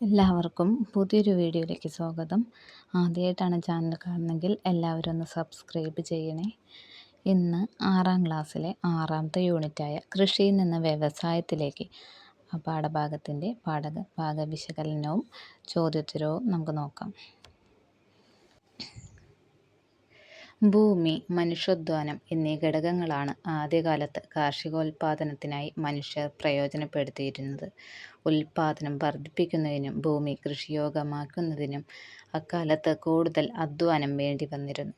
എല്ലാവർക്കും പുതിയൊരു വീഡിയോയിലേക്ക് സ്വാഗതം. ആദ്യമായിട്ടാണ് ചാനൽ കാണുന്നതെങ്കിൽ എല്ലാവരും ഒന്ന് സബ്സ്ക്രൈബ് ചെയ്യണേ. ഇന്ന് ആറാം ക്ലാസ്സിലെ ആറാമത്തെ യൂണിറ്റായ കൃഷിയിൽ നിന്ന് വ്യവസായത്തിലേക്ക് പാഠഭാഗത്തിന്റെ പാഠ ഭാഗ വിശകലനവും ചോദ്യോത്തരവും നമുക്ക് നോക്കാം. ഭൂമി മനുഷ്യാധ്വാനം എന്നീ ഘടകങ്ങളാണ് ആദ്യകാലത്ത് കാർഷികോൽപാദനത്തിനായി മനുഷ്യർ പ്രയോജനപ്പെടുത്തിയിരുന്നത്. ഉൽപാദനം വർദ്ധിപ്പിക്കുന്നതിനും ഭൂമി കൃഷിയോഗ്യമാക്കുന്നതിനും അക്കാലത്ത് കൂടുതൽ അധ്വാനം വേണ്ടി വന്നിരുന്നു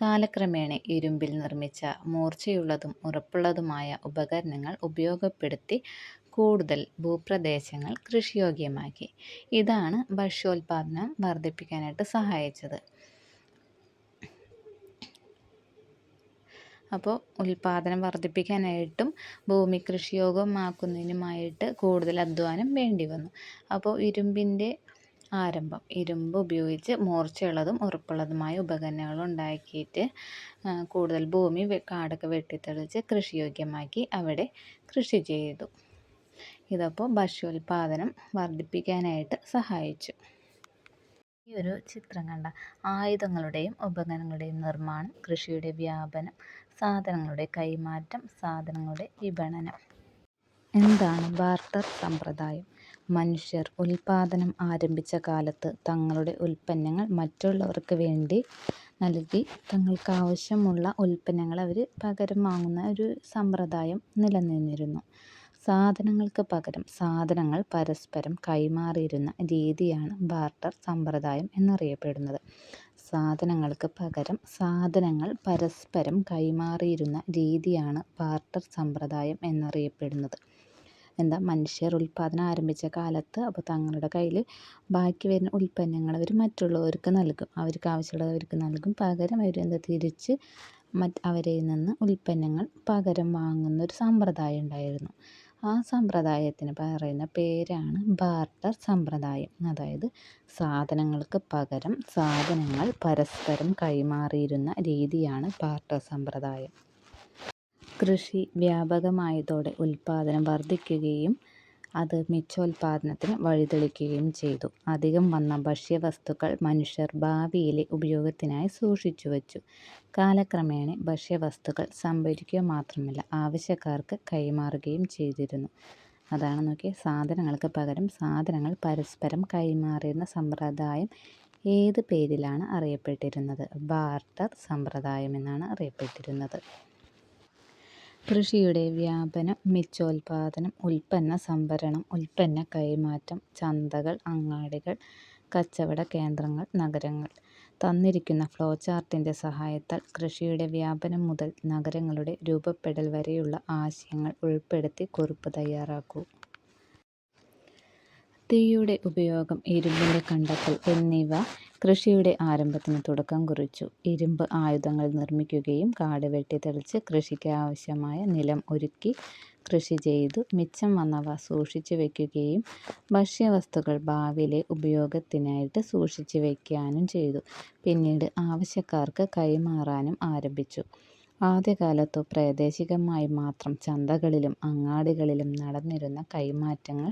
കാലക്രമേണ ഇരുമ്പിൽ നിർമ്മിച്ച മൂർച്ചയുള്ളതും ഉറപ്പുള്ളതുമായ ഉപകരണങ്ങൾ ഉപയോഗപ്പെടുത്തി കൂടുതൽ ഭൂപ്രദേശങ്ങൾ കൃഷിയോഗ്യമാക്കി. ഇതാണ് ഭക്ഷ്യോൽപാദനം വർദ്ധിപ്പിക്കാനായിട്ട് സഹായിച്ചത്. അപ്പോൾ ഉൽപാദനം വർദ്ധിപ്പിക്കാനായിട്ടും ഭൂമി കൃഷിയോഗമാക്കുന്നതിനുമായിട്ട് കൂടുതൽ അധ്വാനം വേണ്ടി വന്നു. അപ്പോൾ ഇരുമ്പിന്റെ ആരംഭം ഇരുമ്പ് ഉപയോഗിച്ച് മൂർച്ചയുള്ളതും ഉറപ്പുള്ളതുമായ ഉപകരണങ്ങൾ ഉണ്ടാക്കിയിട്ട് കൂടുതൽ ഭൂമി കാടൊക്കെ വെട്ടിത്തെളിച്ച് കൃഷിയോഗ്യമാക്കി അവിടെ കൃഷി ചെയ്തു. ഇതപ്പോൾ ഭക്ഷ്യോൽപാദനം വർദ്ധിപ്പിക്കാനായിട്ട് സഹായിച്ചു. ഈ ഒരു ചിത്രം കണ്ട ആയുധങ്ങളുടെയും ഉപകരണങ്ങളുടെയും നിർമ്മാണം കൃഷിയുടെ വ്യാപനം സാധനങ്ങളുടെ കൈമാറ്റം സാധനങ്ങളുടെ വിപണനം. എന്താണ് ബാർട്ടർ സമ്പ്രദായം? മനുഷ്യർ ഉൽപാദനം ആരംഭിച്ച കാലത്ത് തങ്ങളുടെ ഉൽപ്പന്നങ്ങൾ മറ്റുള്ളവർക്ക് വേണ്ടി നൽകി തങ്ങൾക്ക് ആവശ്യമുള്ള ഉൽപ്പന്നങ്ങൾ അവർ പകരം വാങ്ങുന്ന ഒരു സമ്പ്രദായം നിലനിന്നിരുന്നു. സാധനങ്ങൾക്ക് പകരം സാധനങ്ങൾ പരസ്പരം കൈമാറിയിരുന്ന രീതിയാണ് ബാർട്ടർ സമ്പ്രദായം എന്നറിയപ്പെടുന്നത്. സാധനങ്ങൾക്ക് പകരം സാധനങ്ങൾ പരസ്പരം കൈമാറിയിരുന്ന രീതിയാണ് ബാർട്ടർ സമ്പ്രദായം എന്നറിയപ്പെടുന്നത്. എന്താ മനുഷ്യർ ഉൽപ്പാദനം ആരംഭിച്ച കാലത്ത് അപ്പോൾ തങ്ങളുടെ കയ്യിൽ ബാക്കി വരുന്ന ഉൽപ്പന്നങ്ങൾ അവർ മറ്റുള്ളവർക്ക് നൽകും. അവർക്ക് ആവശ്യമുള്ളവർക്ക് നൽകും. പകരം അവർ എന്താ തിരിച്ച് മറ്റ് അവരിൽ നിന്ന് ഉൽപ്പന്നങ്ങൾ പകരം വാങ്ങുന്ന ഒരു സമ്പ്രദായം ഉണ്ടായിരുന്നു. ആ സമ്പ്രദായത്തിന് പറയുന്ന പേരാണ് ബാർട്ടർ സമ്പ്രദായം. അതായത് സാധനങ്ങൾക്ക് പകരം സാധനങ്ങൾ പരസ്പരം കൈമാറിയിരുന്ന രീതിയാണ് ബാർട്ടർ സമ്പ്രദായം. കൃഷി വ്യാപകമായതോടെ ഉൽപാദനം വർദ്ധിക്കുകയും അത് മിച്ചോൽപാദനത്തിന് വഴിതെളിക്കുകയും ചെയ്തു. അധികം വന്ന ഭക്ഷ്യവസ്തുക്കൾ മനുഷ്യർ ഭാവിയിലെ ഉപയോഗത്തിനായി സൂക്ഷിച്ചു വച്ചു കാലക്രമേണ ഭക്ഷ്യവസ്തുക്കൾ സംഭരിക്കുക മാത്രമല്ല ആവശ്യക്കാർക്ക് കൈമാറുകയും ചെയ്തിരുന്നു. അതാണ് നോക്കി സാധനങ്ങൾക്ക് പകരം സാധനങ്ങൾ പരസ്പരം കൈമാറിയുന്ന സമ്പ്രദായം ഏത് പേരിലാണ് അറിയപ്പെട്ടിരുന്നത്? ബാർട്ടർ സമ്പ്രദായം എന്നാണ് അറിയപ്പെട്ടിരുന്നത്. കൃഷിയുടെ വ്യാപനം മിച്ചോൽപാദനം ഉൽപ്പന്ന സംഭരണം ഉൽപ്പന്ന കൈമാറ്റം ചന്തകൾ അങ്ങാടികൾ കച്ചവട കേന്ദ്രങ്ങൾ നഗരങ്ങൾ. തന്നിരിക്കുന്ന ഫ്ലോ ചാർട്ടിന്റെ സഹായത്താൽ കൃഷിയുടെ വ്യാപനം മുതൽ നഗരങ്ങളുടെ രൂപപ്പെടൽ വരെയുള്ള ആശയങ്ങൾ ഉൾപ്പെടുത്തി കുറിപ്പ് തയ്യാറാക്കൂ. തീയുടെ ഉപയോഗം ഇരുമ്പിന്റെ കണ്ടെത്തൽ എന്നിവ കൃഷിയുടെ ആരംഭത്തിന് തുടക്കം കുറിച്ചു. ഇരുമ്പ് ആയുധങ്ങൾ നിർമ്മിക്കുകയും കാട് വെട്ടിത്തെളിച്ച് കൃഷിക്ക് ആവശ്യമായ നിലം ഒരുക്കി കൃഷി ചെയ്തു. മിച്ചം വന്നവ സൂക്ഷിച്ചു വയ്ക്കുകയും ഭക്ഷ്യവസ്തുക്കൾ ഭാവിയിലെ ഉപയോഗത്തിനായിട്ട് സൂക്ഷിച്ചു വയ്ക്കാനും ചെയ്തു. പിന്നീട് ആവശ്യക്കാർക്ക് കൈമാറാനും ആരംഭിച്ചു. ആദ്യകാലത്തു പ്രാദേശികമായി മാത്രം ചന്തകളിലും അങ്ങാടികളിലും നടന്നിരുന്ന കൈമാറ്റങ്ങൾ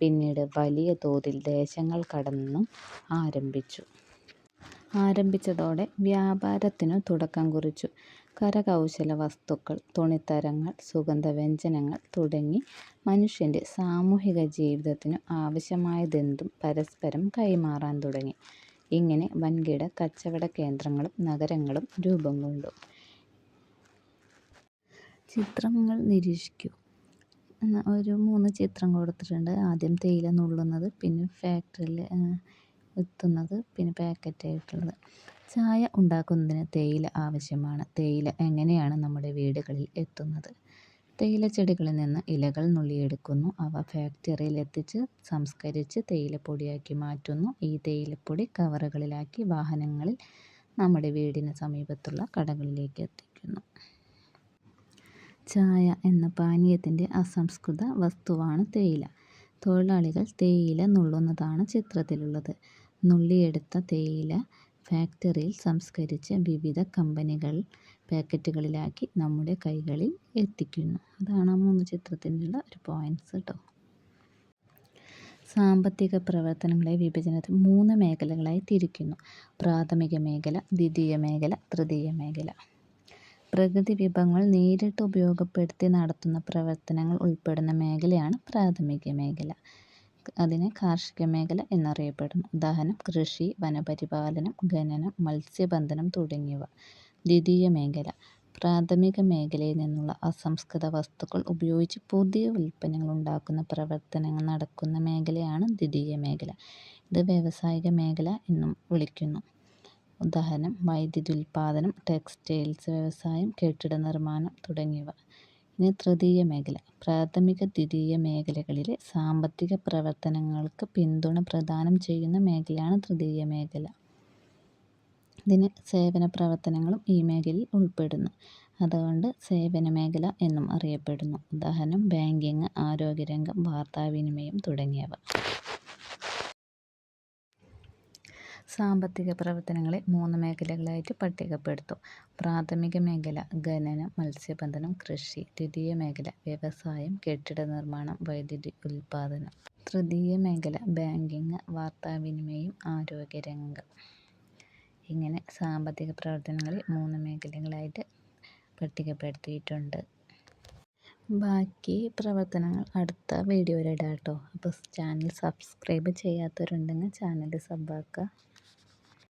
പിന്നീട് വലിയ തോതിൽ ദേശങ്ങൾ കടന്നും ആരംഭിച്ചു. ആരംഭിച്ചതോടെ വ്യാപാരത്തിനു തുടക്കം കുറിച്ചു. കരകൗശല വസ്തുക്കൾ തുണിത്തരങ്ങൾ സുഗന്ധവ്യഞ്ജനങ്ങൾ തുടങ്ങി മനുഷ്യന്റെ സാമൂഹിക ജീവിതത്തിനു ആവശ്യമായതെന്തും പരസ്പരം കൈമാറാൻ തുടങ്ങി. ഇങ്ങനെ വൻകിട കച്ചവട കേന്ദ്രങ്ങളും നഗരങ്ങളും രൂപം കൊണ്ടു. ചിത്രങ്ങൾ നിരീക്ഷിക്കൂ. ഒരു മൂന്ന് ചിത്രം കൊടുത്തിട്ടുണ്ട്. ആദ്യം തേയില നുള്ളുന്നത് പിന്നെ ഫാക്ടറിയിൽ എത്തുന്നത് പിന്നെ പാക്കറ്റ് പാക്കറ്റായിട്ടുള്ളത് ചായ ഉണ്ടാക്കുന്നതിന് തേയില ആവശ്യമാണ്. തേയില എങ്ങനെയാണ് നമ്മുടെ വീടുകളിൽ എത്തുന്നത്? തേയില ചെടികളിൽ നിന്ന് ഇലകൾ നുള്ളിയെടുക്കുന്നു. അവ ഫാക്ടറിയിൽ എത്തിച്ച് സംസ്കരിച്ച് തേയിലപ്പൊടിയാക്കി മാറ്റുന്നു. ഈ തേയിലപ്പൊടി കവറുകളിലാക്കി വാഹനങ്ങളിൽ നമ്മുടെ വീടിന് സമീപത്തുള്ള കടകളിലേക്ക് എത്തിക്കുന്നു. ചായ എന്ന പാനീയത്തിന്റെ അസംസ്കൃത വസ്തുവാണ് തേയില. തൊഴിലാളികൾ തേയില നുള്ളുന്നതാണ് ചിത്രത്തിലുള്ളത്. നുള്ളിയെടുത്ത തേയില ഫാക്ടറിയിൽ സംസ്കരിച്ച് വിവിധ കമ്പനികൾ പാക്കറ്റുകളിലാക്കി നമ്മുടെ കൈകളിൽ എത്തിക്കുന്നു. അതാണ് ആ മൂന്ന് ചിത്രത്തിനുള്ള ഒരു പോയിന്റ്സ് കേട്ടോ സാമ്പത്തിക പ്രവർത്തനങ്ങളെ വിഭജനത്തിൽ മൂന്ന് മേഖലകളായി തിരിക്കുന്നു. പ്രാഥമിക മേഖല ദ്വിതീയ മേഖല തൃതീയ മേഖല. പ്രകൃതി വിഭവങ്ങൾ നേരിട്ട് ഉപയോഗപ്പെടുത്തി നടത്തുന്ന പ്രവർത്തനങ്ങൾ ഉൾപ്പെടുന്ന മേഖലയാണ് പ്രാഥമിക മേഖല. അതിനെ കാർഷിക മേഖല എന്നറിയപ്പെടുന്നു. ഉദാഹരണം കൃഷി വനപരിപാലനം ഖനനം മത്സ്യബന്ധനം തുടങ്ങിയവ ദ്വിതീയ മേഖല. പ്രാഥമിക മേഖലയിൽ നിന്നുള്ള അസംസ്കൃത വസ്തുക്കൾ ഉപയോഗിച്ച് പുതിയ ഉൽപ്പന്നങ്ങൾ ഉണ്ടാക്കുന്ന പ്രവർത്തനങ്ങൾ നടക്കുന്ന മേഖലയാണ് ദ്വിതീയ മേഖല. ഇത് വ്യാവസായിക മേഖല എന്നും വിളിക്കുന്നു. ഉദാഹരണം വൈദ്യുതി ഉൽപ്പാദനം ടെക്സ്റ്റൈൽസ് വ്യവസായം കെട്ടിട നിർമ്മാണം തുടങ്ങിയവ. ഇനി തൃതീയ മേഖല. പ്രാഥമിക ദ്വിതീയ മേഖലകളിലെ സാമ്പത്തിക പ്രവർത്തനങ്ങൾക്ക് പിന്തുണ പ്രദാനം ചെയ്യുന്ന മേഖലയാണ് തൃതീയ മേഖല. ഇതിന് സേവന പ്രവർത്തനങ്ങളും ഈ മേഖലയിൽ ഉൾപ്പെടുന്നു. അതുകൊണ്ട് സേവന മേഖല എന്നും അറിയപ്പെടുന്നു. ഉദാഹരണം ബാങ്കിങ് ആരോഗ്യരംഗം വാർത്താവിനിമയം തുടങ്ങിയവ. സാമ്പത്തിക പ്രവർത്തനങ്ങളെ മൂന്ന് മേഖലകളായിട്ട് പട്ടികപ്പെടുത്തും. പ്രാഥമിക മേഖല ഖനനം മത്സ്യബന്ധനം കൃഷി. ദ്വിതീയ മേഖല വ്യവസായം കെട്ടിട നിർമ്മാണം വൈദ്യുതി ഉൽപാദനം തൃതീയ മേഖല ബാങ്കിങ് വാർത്താവിനിമയം ആരോഗ്യരംഗം ഇങ്ങനെ സാമ്പത്തിക പ്രവർത്തനങ്ങളെ മൂന്ന് മേഖലകളായിട്ട് പട്ടികപ്പെടുത്തിയിട്ടുണ്ട്. ബാക്കി പ്രവർത്തനങ്ങൾ അടുത്ത വീഡിയോയിലിടാം കേട്ടോ. അപ്പോൾ ചാനൽ സബ്സ്ക്രൈബ് ചെയ്യാത്തവരുണ്ടെങ്കിൽ ചാനൽ സബാക്കുക